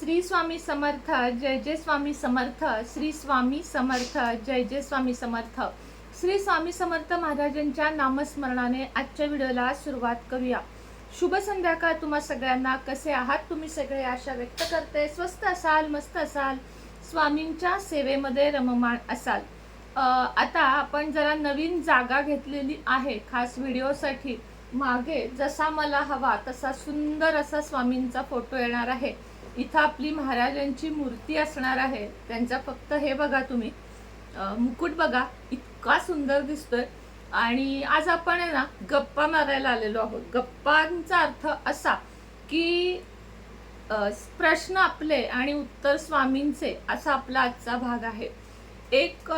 श्री स्वामी समर्थ जय जय स्वामी समर्थ श्री स्वामी समर्थ जय जय स्वामी समर्थ. श्री स्वामी समर्थ महाराजांच्या नामस्मरणाने आजच्या व्हिडिओला सुरुवात करूया. शुभ संध्याकाळ तुम्हा सगळ्यांना. कसे आहात तुम्ही सगळे? आशा व्यक्त करते. स्वस्त असाल मस्त असाल. स्वामींच्या सेवेमध्ये रममाण असाल. आता आपण जरा नवीन जागा घेतलेली आहे खास व्हिडिओसाठी. मागे जसा मला हवा तसा सुंदर असा स्वामींचा फोटो येणार आहे. इथं आपली महाराजांची मूर्ती असणार आहे. त्यांचा फक्त हे बघा तुम्ही. मुकुट बघा इतका सुंदर दिसतोय. आणि आज आपण आहे ना गप्पा मारायला आलेलो आहोत. गप्पांचा अर्थ असा की प्रश्न आपले आणि उत्तर स्वामींचे असा आपला आजचा भाग आहे. एक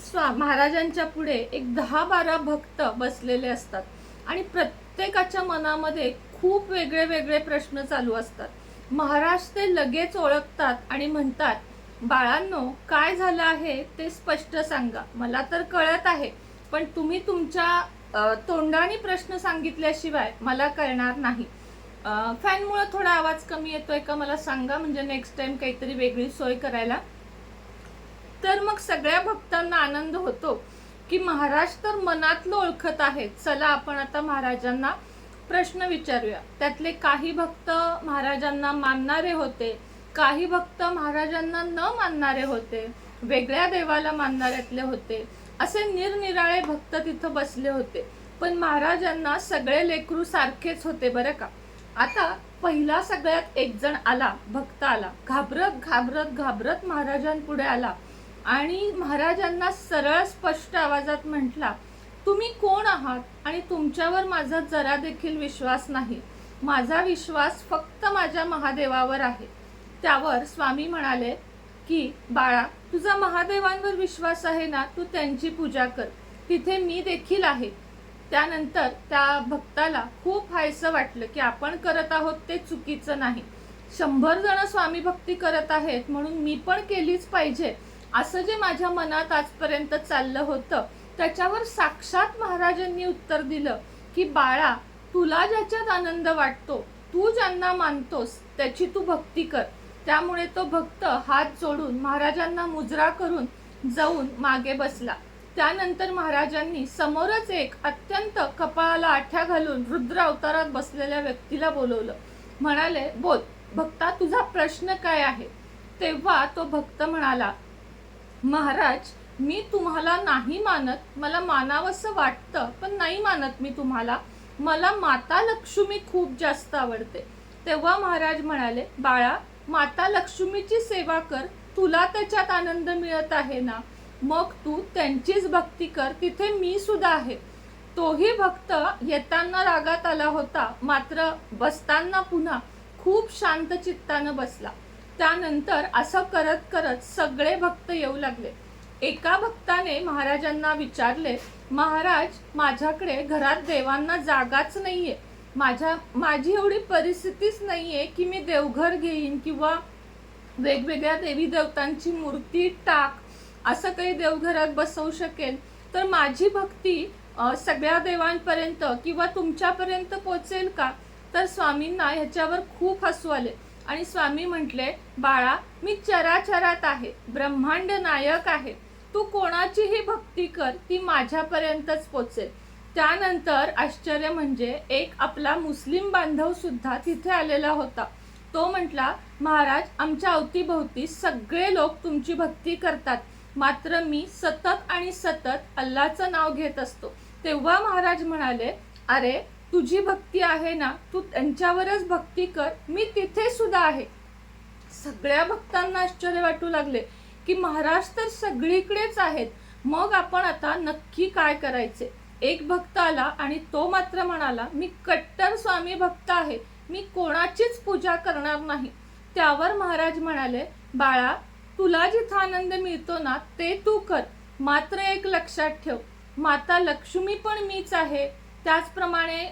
स्वा महाराजांच्या पुढे एक दहा बारा भक्त बसलेले असतात. आणि प्रत्येकाच्या मनामध्ये खूप वेगळे वेगळे प्रश्न चालू असतात. महाराज ते लगेच ओळखतात आणि म्हणतात बाळांनो काय झालं आहे ते स्पष्ट सांगा. मला तर कळत आहे पण तुम्ही तुमच्या तोंडाने प्रश्न सांगितल्याशिवाय मला कळणार नाही. फॅनमुळं थोडा आवाज कमी येतोय का मला सांगा म्हणजे नेक्स्ट टाइम काहीतरी वेगळी सोय करायला. तर मग सगळ्या भक्तांना आनंद होतो की महाराज तर मनातलं ओळखत आहेत. चला आपण आता महाराजांना प्रश्न विचारूया. त्यातले काही भक्त महाराजांना मानणारे होते काही भक्त महाराजांना न मानणारे होते वेगळ्या देवाला मानणाऱ्यातले होते असे निरनिराळे भक्त तिथं बसले होते. पण महाराजांना सगळे लेकरू सारखेच होते बरं का? आता पहिला सगळ्यात एक जण आला भक्त आला. घाबरत घाबरत घाबरत महाराजांपुढे आला आणि महाराजांना सरळ स्पष्ट आवाजात म्हटला तुम्ही कोण आहात आणि तुमच्यावर माझा जरा देखील विश्वास नाही. माझा विश्वास फक्त माझ्या महादेवावर आहे. त्यावर स्वामी म्हणाले की बाळा तुझा महादेवांवर विश्वास आहे ना तू त्यांची पूजा कर. तिथे मी देखील आहे. त्यानंतर त्या भक्ताला खूप हायसं वाटलं की आपण करत आहोत ते चुकीचं नाही. शंभर जण स्वामी भक्ती करत आहेत म्हणून मी पण केलीच पाहिजे. असं जे माझ्या मनात आजपर्यंत चाललं होतं त्याच्यावर साक्षात महाराजांनी उत्तर दिलं की बाळा तुला ज्याच्यात आनंद वाटतो तू ज्यांना मानतोस त्याची तू भक्ती कर. त्यामुळे तो भक्त हात जोडून महाराजांना मुजरा करून जाऊन मागे बसला. त्यानंतर महाराजांनी समोरच एक अत्यंत कपाळाला आठ्या घालून रुद्र अवतारात बसलेल्या व्यक्तीला बोलवलं. म्हणाले बोल भक्ता तुझा प्रश्न काय आहे? तेव्हा तो भक्त म्हणाला महाराज मी तुम्हाला नाही मानत मला मानावंसं वाटतं पण नाही मानत मी तुम्हाला. मला माता लक्ष्मी खूप जास्त आवडते. तेव्हा महाराज म्हणाले बाळा माता लक्ष्मीची सेवा कर तुला त्याच्यात आनंद मिळत आहे ना? मग तू त्यांचीच भक्ती कर तिथे मी सुद्धा आहे. तोही भक्त येताना रागात आला होता मात्र बसताना पुन्हा खूप शांत चित्तानं बसला. त्यानंतर असं करत करत सगळे भक्त येऊ लागले. एका भक्ताने महाराजांना विचारले महाराज माझ्याकडे घरात देवांना जागाच नाहीये. माझ्या माझी एवढी परिस्थितीच नाहीये की मी देवघर घेईन किंवा वेगवेगळ्या देवी देवतांची मूर्ती टाक असं काही देवघरात बसवू शकेल तर माझी भक्ती सगळ्या देवांपर्यंत किंवा तुमच्यापर्यंत पोचेल का? तर स्वामींना ह्याच्यावर खूप हसू आले आणि स्वामी म्हटले बाळा मी चराचरात आहे. ब्रह्मांड नायक आहे. तू कोणाचीही भक्ती कर ती माझ्यापर्यंतच पोचेल. त्यानंतर आश्चर्य म्हणजे एक आपला मुस्लिम बांधव सुद्धा तिथे आलेला होता. तो म्हटला महाराज आमच्या अवतीभोवती सगळे लोक तुमची भक्ती करतात. मात्र मी सतत आणि सतत अल्लाचं नाव घेत असतो. तेव्हा महाराज म्हणाले अरे तुझी भक्ती आहे ना? तू त्यांच्यावरच भक्ती कर. मी तिथे सुद्धा आहे. सगळ्या भक्तांना आश्चर्य वाटू लागले. की महाराज तर सगळीकडेच आहेत. मग आपण आता नक्की काय करायचे? एक भक्त आला आणि तो मात्र म्हणाला मी कट्टर स्वामी भक्त आहे. मी कोणाचीच पूजा करणार नाही. त्यावर महाराज म्हणाले बाळा तुला जिथं आनंद मिळतो ना ते तू कर. मात्र एक लक्षात ठेव. माता लक्ष्मी पण मीच आहे. त्याचप्रमाणे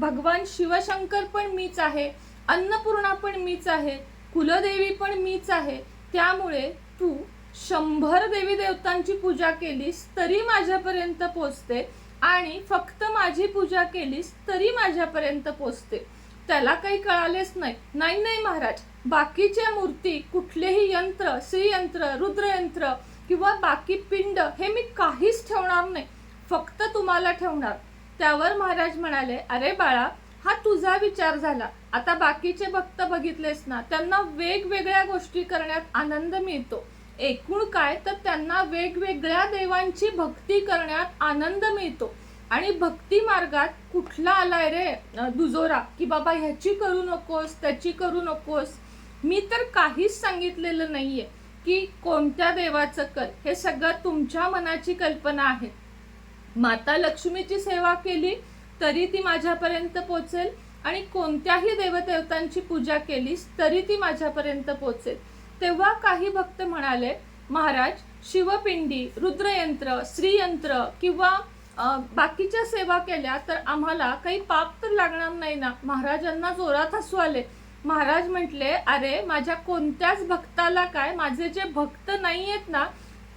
भगवान शिवशंकर पण मीच आहे. अन्नपूर्णा पण मीच आहे. कुलदेवी पण मीच आहे. त्यामुळे तू शंभर देवी देवतांची पूजा केलीस तरी माझ्यापर्यंत पोचते आणि फक्त माझी पूजा केलीस तरी माझ्यापर्यंत पोचते. त्याला काही कळालेच नाही. नाही नाही महाराज. बाकीच्या मूर्ती कुठलेही यंत्र श्रीयंत्र रुद्रयंत्र किंवा बाकी पिंड हे मी काहीच ठेवणार नाही. फक्त तुम्हाला ठेवणार. त्यावर महाराज म्हणाले अरे बाळा हा तुझा विचार झाला. आता बाकीचे भक्त बघितलेस ना त्यांना वेगवेगळ्या गोष्टी करण्यात आनंद मिळतो. एकूण काय तर त्यांना वेगवेगळ्या देवांची भक्ती करण्यात आनंद मिळतो. आणि भक्ती मार्गात कुठला आलाय रे? दुजोरा की बाबा ह्याची करू नकोस त्याची करू नकोस. मी तर काहीच सांगितलेलं नाहीये की कोणत्या देवाचं कर. हे सगळं तुमच्या मनाची कल्पना आहे. माता लक्ष्मीची सेवा केली तरी ती माझ्यापर्यंत पोचेल. आणि कोणत्याही देवदेवतांची पूजा केलीस तरी ती माझ्यापर्यंत पोचेल. तेव्हा काही भक्त म्हणाले महाराज शिवपिंडी रुद्रयंत्र श्रीयंत्र किंवा बाकीच्या सेवा केल्या तर आम्हाला काही पाप तर लागणार नाही ना? महाराजांना जोरात हसू आले. महाराज म्हटले अरे माझ्या कोणत्याच भक्ताला काय? माझे जे भक्त नाही आहेत ना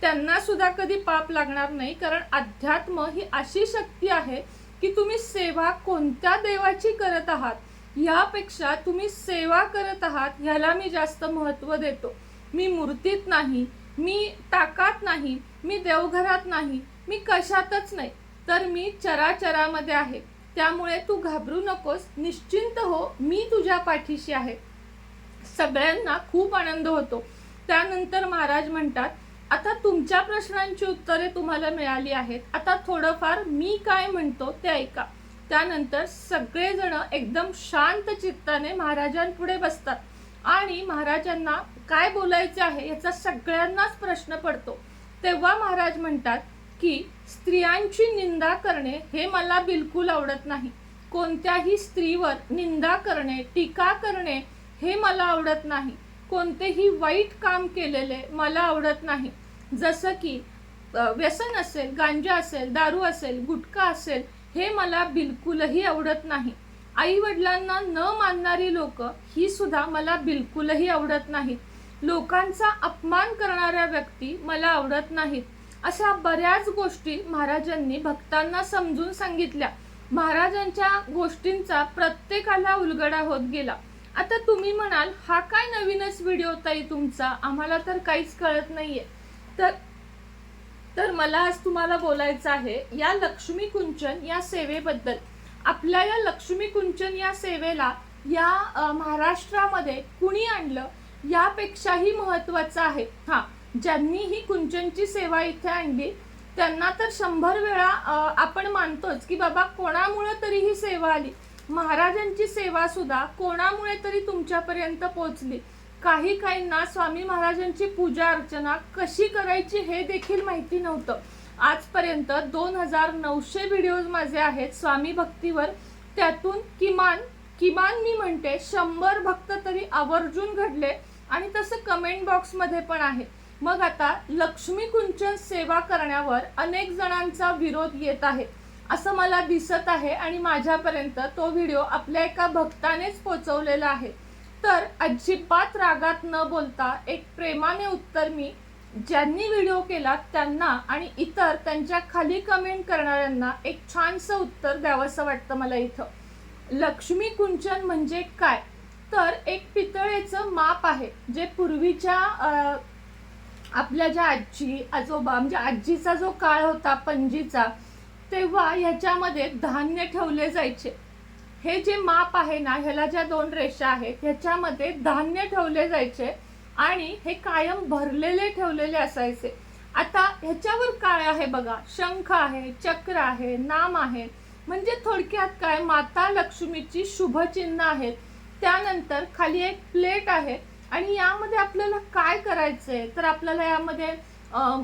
त्यांना सुद्धा कधी पाप लागणार नाही. कारण अध्यात्म ही अशी शक्ती आहे की तुम्ही सेवा कोणत्या देवाची करत आहात? यापेक्षा तुम्ही सेवा करत आहात ह्याला मी जास्त महत्त्व देतो. मी मूर्तीत नाही मी ताकात नाही मी देवघरात नाही मी कशातच नाही. तर मी चराचरामध्ये आहे. त्यामुळे तू घाबरू नकोस. निश्चिंत हो मी तुझ्या पाठीशी आहे. सगळ्यांना खूप आनंद होतो. त्यानंतर महाराज म्हणतात आता तुमच्या प्रश्नांची उत्तरे तुम्हाला मिळाली आहेत. आता थोडंफार मी काय म्हणतो ते ऐका. त्यानंतर सगळेजण एकदम शांत चित्ताने महाराजांपुढे बसतात. आणि महाराजांना काय बोलायचे आहे याचा सगळ्यांनाच प्रश्न पडतो. तेव्हा महाराज म्हणतात की स्त्रियांची निंदा करणे हे मला बिलकुल आवडत नाही. कोणत्याही स्त्रीवर निंदा करणे टीका करणे हे मला आवडत नाही. कोणतेही वाईट काम केलेले मला आवडत नाही. जसं की व्यसन असेल गांजा असेल दारू असेल गुटखा असेल हे मला बिलकुलही आवडत नाही. आई वडिलांना न मानणारी लोक ही सुद्धा मला बिलकुलही आवडत नाहीत. लोकांचा अपमान करणाऱ्या व्यक्ती मला आवडत नाहीत. अशा बऱ्याच गोष्टी महाराजांनी भक्तांना समजून सांगितल्या. महाराजांच्या गोष्टींचा प्रत्येकाला उलगडा होत गेला. आता तुम्ही म्हणाल हा काय नवीनच व्हिडिओ ताई तुमचा? आम्हाला तर काहीच कळत नाहीये. तर तर मला आज तुम्हाला बोलायचं आहे या लक्ष्मी कुंचन या सेवेबद्दल. आपल्या या लक्ष्मी कुंचन या सेवेला या महाराष्ट्रामध्ये कुणी आणलं यापेक्षाही महत्वाचं आहे. हा ज्यांनी ही कुंचनची सेवा इथे आणली त्यांना तर शंभर वेळा आपण मानतोच की बाबा कोणामुळे तरी ही सेवा आली. महाराजांची सेवा सुद्धा कोणामुळे तरी तुमच्यापर्यंत पोहोचली काही काहींना स्वामी महाराजांची पूजा अर्चना कशी करायची हे देखील माहिती नव्हतं. आजपर्यंत दोन हजार नऊशे व्हिडिओज माझे आहेत स्वामी भक्तीवर. त्यातून किमान किमान मी म्हणते शंभर भक्त तरी आवर्जून घडले आणि तसं कमेंट बॉक्समध्ये पण आहे. मग आता लक्ष्मी कुंचन सेवा करण्यावर अनेक जणांचा विरोध येत आहे. असं मला दिसत आहे आणि माझ्यापर्यंत तो व्हिडिओ आपल्या एका भक्तानेच पोचवलेला आहे. तर अजिबात रागात न बोलता एक प्रेमाने उत्तर मी ज्यांनी व्हिडिओ केला त्यांना आणि इतर त्यांच्या खाली कमेंट करणाऱ्यांना एक छानसं उत्तर द्यावंसं वाटतं मला इथं. लक्ष्मी कुंचन म्हणजे काय? तर एक पितळेचं माप आहे जे पूर्वीच्या आपल्या ज्या आजी आजोबा म्हणजे आजीचा जो काळ होता पणजीचा तेव्हा ह्याच्यामध्ये धान्य ठेवले जायचे. हे जे माप आहे ना ह्याला ज्या दोन रेषा आहेत ह्याच्यामध्ये धान्य ठेवले जायचे आणि हे कायम भरलेले ठेवलेले असायचे. आता ह्याच्यावर काय आहे बघा? शंख आहे चक्र आहे नाम आहे. म्हणजे थोडक्यात काय? माता लक्ष्मीची शुभचिन्ह आहेत. त्यानंतर खाली एक प्लेट आहे आणि यामध्ये आपल्याला काय करायचंय? तर आपल्याला यामध्ये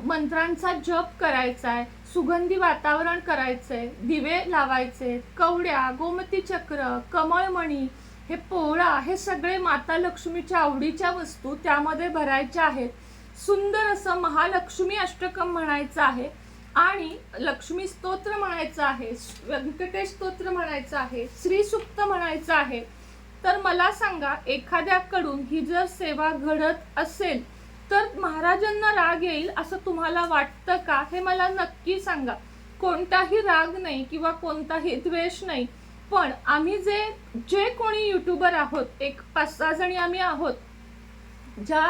मंत्रांचा जप करायचा आहे सुगंधी वातावरण करायचंय दिवे लावायचे कवड्या गोमती चक्र कमळमणी हे पोळा हे सगळे माता लक्ष्मीच्या आवडीच्या वस्तू त्यामध्ये भरायच्या आहेत. सुंदर असं महालक्ष्मी अष्टकम म्हणायचं आहे आणि लक्ष्मी स्तोत्र म्हणायचं आहे व्यंकटेश स्तोत्र म्हणायचं आहे श्रीसुक्त म्हणायचं आहे. तर मला सांगा एखाद्याकडून ही जर सेवा घडत असेल तर महाराजांना राग येईल असं तुम्हाला वाटतं का? हे मला नक्की सांगा. कोणताही राग नाही किंवा कोणताही द्वेष नाही. पण आम्ही जे जे कोणी युट्यूबर आहोत एक पाच सहा जणी आम्ही आहोत ज्या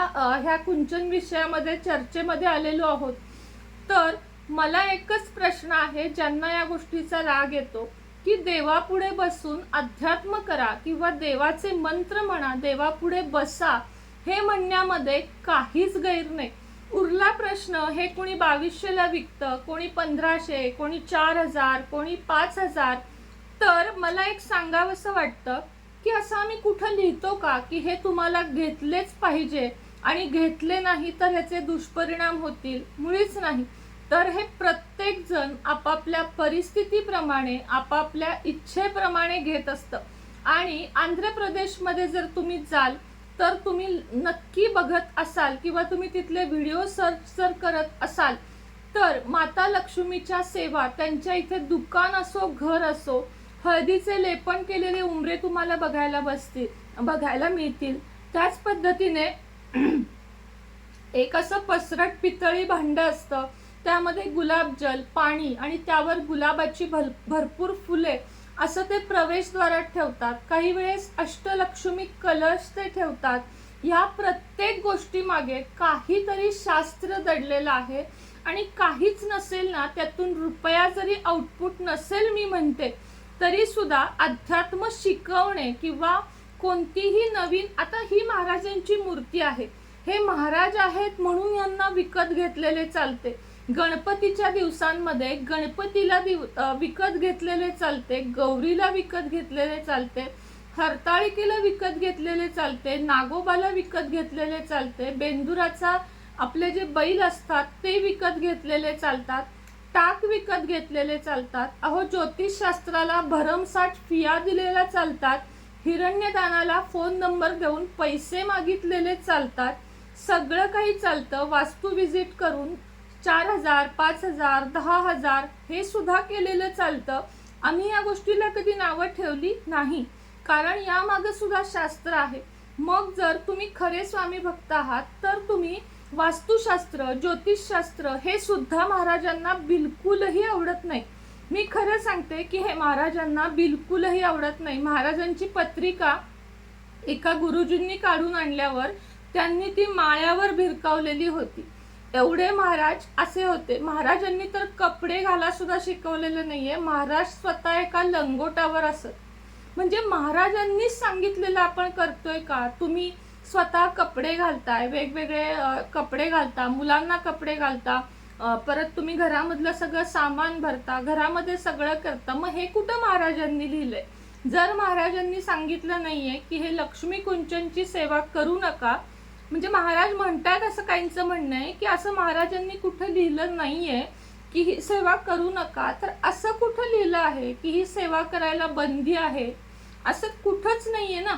ह्या कुंचन विषयामध्ये चर्चेमध्ये आलेलो आहोत तर मला एकच प्रश्न आहे ज्यांना या गोष्टीचा राग येतो की देवापुढे बसून अध्यात्म करा किंवा देवाचे मंत्र म्हणा देवापुढे बसा हे म्हणण्यामध्ये काहीच गैर नाही. उरला प्रश्न हे कोणी बावीसशेला विकतं कोणी पंधराशे कोणी चार हजार कोणी पाच हजार. तर मला एक सांगावंसं वाटतं की असं आम्ही कुठं लिहितो का की हे तुम्हाला घेतलेच पाहिजे आणि घेतले नाही तर ह्याचे दुष्परिणाम होतील? मुळीच नाही. तर हे प्रत्येकजण आपापल्या परिस्थितीप्रमाणे आपापल्या इच्छेप्रमाणे घेत असतं. आणि आंध्र प्रदेशमध्ये जर तुम्ही जाल तर तुम्ही नक्की बघत असाल किंवा तुम्ही तिथले व्हिडिओ सर्च जर करत असाल तर माता लक्ष्मीच्या सेवा त्यांच्या इथे दुकान असो घर असो हळदीचे लेपन केलेले उमरे तुम्हाला बघायला बसतील बघायला मिळतील. त्याच पद्धतीने एक असं पसरट पितळी भांड असतं. त्यामध्ये गुलाबजल पाणी आणि त्यावर गुलाबाची भर भरपूर फुले असं ते प्रवेशद्वारात ठेवतात. काही वेळेस अष्टलक्ष्मी कलश ते ठेवतात. या प्रत्येक गोष्टी मागे काहीतरी शास्त्र दडलेलं आहे. आणि काहीच नसेल ना त्यातून रुपया जरी आउटपुट नसेल मी म्हणते तरी सुद्धा अध्यात्म शिकवणे किंवा कोणतीही नवीन आता ही महाराजांची मूर्ती आहे. हे महाराज आहेत म्हणून यांना विकत घेतलेले चालते. गणपतीच्या दिवसांमध्ये गणपतीला दिव विकत घेतलेले चालते गौरीला विकत घेतलेले चालते हरताळिकेला विकत घेतलेले चालते नागोबाला विकत घेतलेले चालते बेंदुराचा आपले जे बैल असतात ते विकत घेतलेले चालतात टाक विकत घेतलेले चालतात. अहो ज्योतिषशास्त्राला भरमसाठ फिया दिलेल्या चालतात हिरण्यदानाला फोन नंबर देऊन पैसे मागितलेले चालतात सगळं काही चालतं वास्तू विजिट करून चार हजार पाच हजार दहा हजार हे सुद्धा केलेलं चालतं. आम्ही या गोष्टीला कधी नावं ठेवली नाही. कारण यामागं सुद्धा शास्त्र आहे. मग जर तुम्ही खरे स्वामी भक्त आहात तर तुम्ही वास्तुशास्त्र ज्योतिषशास्त्र हे सुद्धा महाराजांना बिलकुलही आवडत नाही. मी खरं सांगते की हे महाराजांना बिलकुलही आवडत नाही. महाराजांची पत्रिका एका गुरुजींनी काढून आणल्यावर त्यांनी ती माळ्यावर भिरकावलेली होती. एवढे महाराज असे होते. महाराजांनी तर कपडे घाला सुद्धा शिकवलेले नाहीये. महाराज स्वतः एका लंगोटावर असत. म्हणजे महाराजांनीच सांगितलेलं आपण करतोय का? तुम्ही स्वतः कपडे घालताय वेगवेगळे कपडे घालता मुलांना कपडे घालता परत तुम्ही घरामधलं सगळं सामान भरता घरामध्ये सगळं करता. मग हे कुठं महाराजांनी लिहिलंय? जर महाराजांनी सांगितलं नाहीये की हे लक्ष्मी कुंचनची सेवा करू नका म्हणजे महाराज म्हणतात असं काहींचं म्हणणं आहे की असं महाराजांनी कुठं लिहिलं नाहीये की ही सेवा करू नका. तर असं कुठं लिहिलं आहे की ही सेवा करायला बंदी आहे? असं कुठंच नाहीये ना.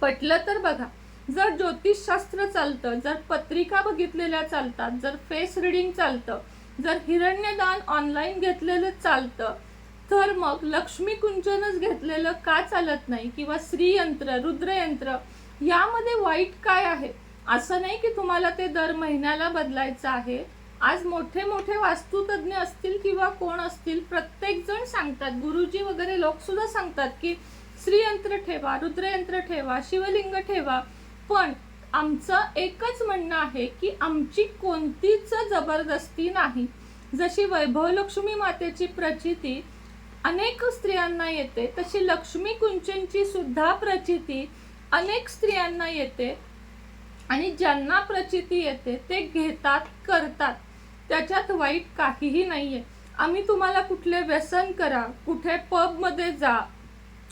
पटलं तर बघा. जर ज्योतिषशास्त्र चालतं जर पत्रिका बघितलेल्या चालतात जर फेस रिडिंग चालतं जर हिरण्यदान ऑनलाईन घेतलेलं चालतं तर मग लक्ष्मी कुंचनच घेतलेलं का चालत नाही? किंवा श्रीयंत्र रुद्रयंत्र? यामध्ये वाईट काय आहे? असं नाही की तुम्हाला ते दर महिन्याला बदलायचं आहे. आज मोठे मोठे वास्तुतज्ञ असतील किंवा कोण असतील प्रत्येक जण सांगतात. गुरुजी वगैरे लोक सुद्धा सांगतात की श्रीयंत्र ठेवा रुद्रयंत्र ठेवा शिवलिंग ठेवा. पण आमचं एकच म्हणणं आहे की आमची कोणतीच जबरदस्ती नाही. जशी वैभवलक्ष्मी मातेची प्रचिती अनेक स्त्रियांना येते तशी लक्ष्मी कुंचनची सुद्धा प्रचिती अनेक स्त्रियांना येते आणि ज्यांना प्रचिती येते ते घेतात करतात. त्याच्यात वाईट काहीही नाही आहे आम्ही तुम्हाला कुठले व्यसन करा कुठे पबमध्ये जा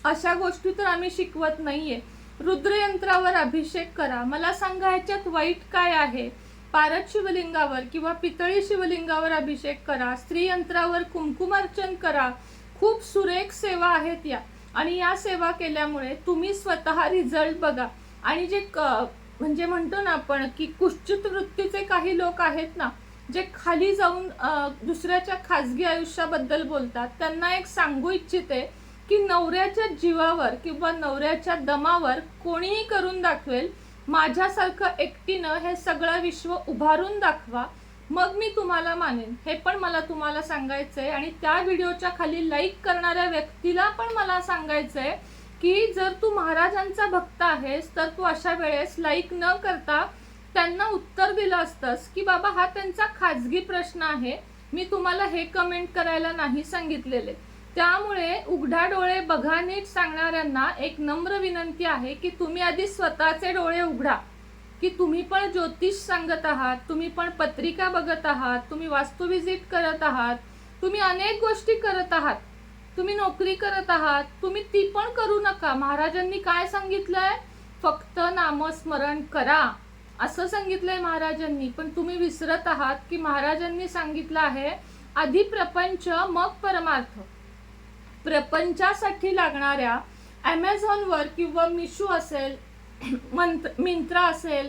अशा गोष्टी तर आम्ही शिकवत नाही आहे रुद्रयंत्रावर अभिषेक करा. मला सांगा ह्याच्यात वाईट काय आहे? पारद शिवलिंगावर किंवा पितळी शिवलिंगावर अभिषेक करा. स्त्रीयंत्रावर कुंकुमार्चन करा. खूप सुरेख सेवा आहेत या. आणि या सेवा केल्यामुळे तुम्ही स्वतः रिझल्ट बघा. आणि जे क- म्हणजे म्हणतो ना आपण की कुश्चित वृत्तीचे काही लोक आहेत ना जे खाली जाऊन दुसऱ्याच्या खाजगी आयुष्याबद्दल बोलतात त्यांना एक सांगू इच्छिते की नवऱ्याच्या जीवावर किंवा नवऱ्याच्या दमावर कोणीही करून दाखवेल. माझ्यासारखं एकटीनं हे सगळं विश्व उभारून दाखवा. मग मी तुम्हाला मानेन. हे पण मला तुम्हाला सांगायचंय. आणि त्या व्हिडिओच्या खाली लाईक करणाऱ्या व्यक्तीला पण मला सांगायचंय की जर तू महाराजांचा भक्त आहेस तर तू अशा वेळेस लाईक न करता त्यांना उत्तर दिलं असतंस की बाबा हा त्यांचा खाजगी प्रश्न आहे. मी तुम्हाला हे कमेंट करायला नाही सांगितलेले. त्यामुळे उघडा डोळे बघा नीट सांगणाऱ्यांना एक नम्र विनंती आहे की तुम्ही आधी स्वतःचे डोळे उघडा. की तुम्ही पण ज्योतिष सांगत आहात तुम्ही पण पत्रिका बघत आहात तुम्ही वास्तू विजिट करत आहात तुम्ही अनेक गोष्टी करत आहात. तुम्ही नोकरी करत आहात तुम्ही ती पण करू नका. महाराजांनी काय सांगितलंय? फक्त नामस्मरण करा. असं सांगितलंय महाराजांनी. पण तुम्ही विसरत आहात की महाराजांनी सांगितलं आहे आधी प्रपंच मग परमार्थ. प्रपंचासाठी लागणाऱ्या ॲमेझॉनवर किंवा मिशो असेल मंत मिंत्रा असेल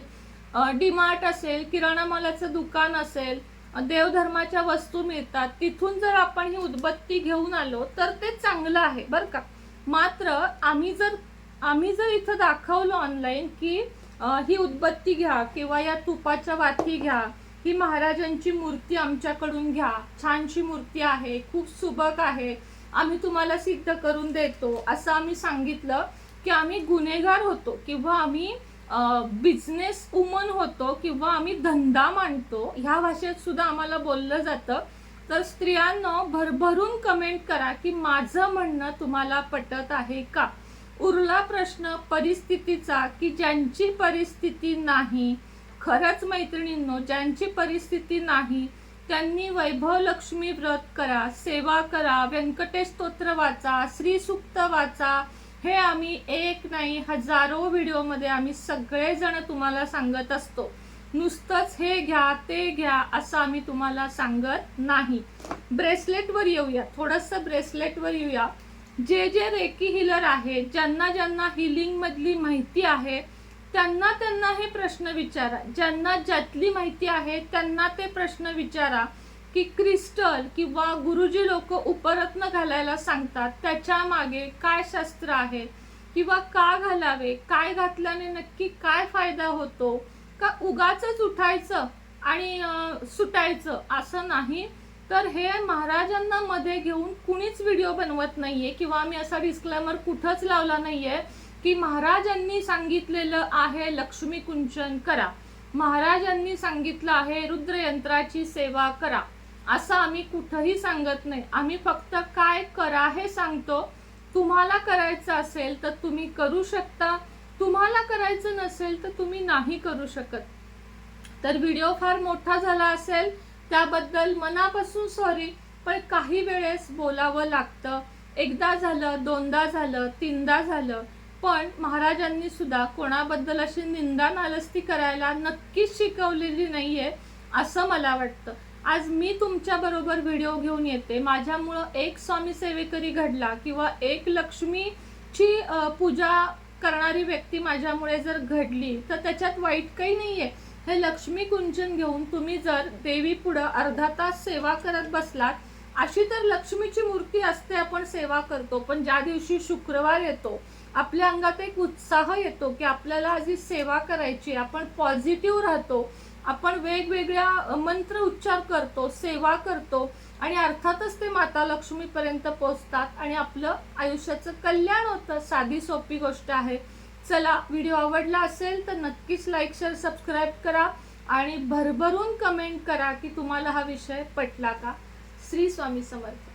डीमार्ट असेल किराणा मालाचं दुकान असेल देवधर्माच्या वस्तू मिळतात तिथून जर आपण ही उदबत्ती घेऊन आलो तर ते चांगलं आहे बरं का? मात्र आम्ही जर आम्ही जर इथं दाखवलं ऑनलाईन की ही उदबत्ती घ्या किंवा या तुपाच्या वाती घ्या ही महाराजांची मूर्ती आमच्याकडून घ्या छानशी मूर्ती आहे खूप सुबक आहे आम्ही तुम्हाला सिद्ध करून देतो असं आम्ही सांगितलं. की आम्ही गुन्हेगार होतो किंवा आम्ही बिझनेस वुमन होतो किंवा आम्ही धंदा मांडतो ह्या भाषेत सुद्धा आम्हाला बोललं जातं. तर स्त्रियांनो भरभरून कमेंट करा की माझं म्हणणं तुम्हाला पटत आहे का? उरला प्रश्न परिस्थितीचा की ज्यांची परिस्थिती नाही खरंच मैत्रिणींनो ज्यांची परिस्थिती नाही त्यांनी वैभव लक्ष्मी व्रत करा सेवा करा व्यंकटेश स्तोत्र वाचा श्री सुक्त वाचा हे आम्ही एक नाही हजारो व्हिडिओमध्ये आम्ही सगळेजण तुम्हाला सांगत असतो. नुसतंच हे घ्या ते घ्या असं आम्ही तुम्हाला सांगत नाही. ब्रेसलेटवर येऊया थोडंसं ब्रेसलेटवर येऊया. जे जे रेकी हिलर आहे ज्यांना ज्यांना हिलिंगमधली माहिती आहे त्यांना त्यांना हे प्रश्न विचारा. ज्यांना ज्यातली माहिती आहे त्यांना ते प्रश्न विचारा. की क्रिस्टल किंवा गुरुजी लोक उपरत्न घालायला सांगतात त्याच्यामागे काय शास्त्र आहे किंवा का घालावे काय घातल्याने नक्की काय फायदा होतो? का उगाच उठायचं आणि सुटायचं असं नाही? तर हे महाराजांना मध्ये घेऊन कुणीच व्हिडिओ बनवत नाहीये किंवा आम्ही असा डिस्क्लेमर कुठंच लावला नाहीये की महाराजांनी सांगितलेलं आहे लक्ष्मी कुंचन करा. महाराजांनी सांगितलं आहे रुद्रयंत्राची सेवा करा. असं आम्ही कुठंही सांगत नाही. आम्ही फक्त काय करा हे सांगतो. तुम्हाला करायचं असेल तर तुम्ही करू शकता. तुम्हाला करायचं नसेल तर तुम्ही नाही करू शकत. तर व्हिडिओ फार मोठा झाला असेल त्याबद्दल मनापासून सॉरी पण काही वेळेस बोलावं लागतं. एकदा झालं दोनदा झालं तीनदा झालं. पण महाराजांनी सुद्धा कोणाबद्दल अशी निंदा नालस्ती करायला नक्कीच शिकवलेली नाहीये असं मला वाटतं. आज मी तुमच्या बरोबर व्हिडिओ घेऊन येते. माझ्यामुळं एक स्वामी सेवेकरी घडला किंवा एक लक्ष्मीची पूजा करणारी व्यक्ती माझ्यामुळे जर घडली तर त्याच्यात वाईट काही नाही आहे हे लक्ष्मी कुंचन घेऊन तुम्ही जर देवी पुढं अर्धा तास सेवा करत बसलात अशी तर लक्ष्मीची मूर्ती असते आपण सेवा करतो. पण ज्या दिवशी शुक्रवार येतो आपल्या अंगात एक उत्साह येतो की आपल्याला आज ही सेवा करायची आपण पॉझिटिव्ह राहतो. आपण वेगवेगळ्या मंत्र उच्चार करतो सेवा करतो आणि अर्थातच ते माता लक्ष्मीपर्यंत पोचतात आणि आपलं आयुष्याचं कल्याण होतं. साधी सोपी गोष्ट आहे. चला व्हिडिओ आवडला असेल तर नक्कीच लाईक शेअर सबस्क्राईब करा आणि भरभरून कमेंट करा की तुम्हाला हा विषय पटला का? श्री स्वामी समर्थ.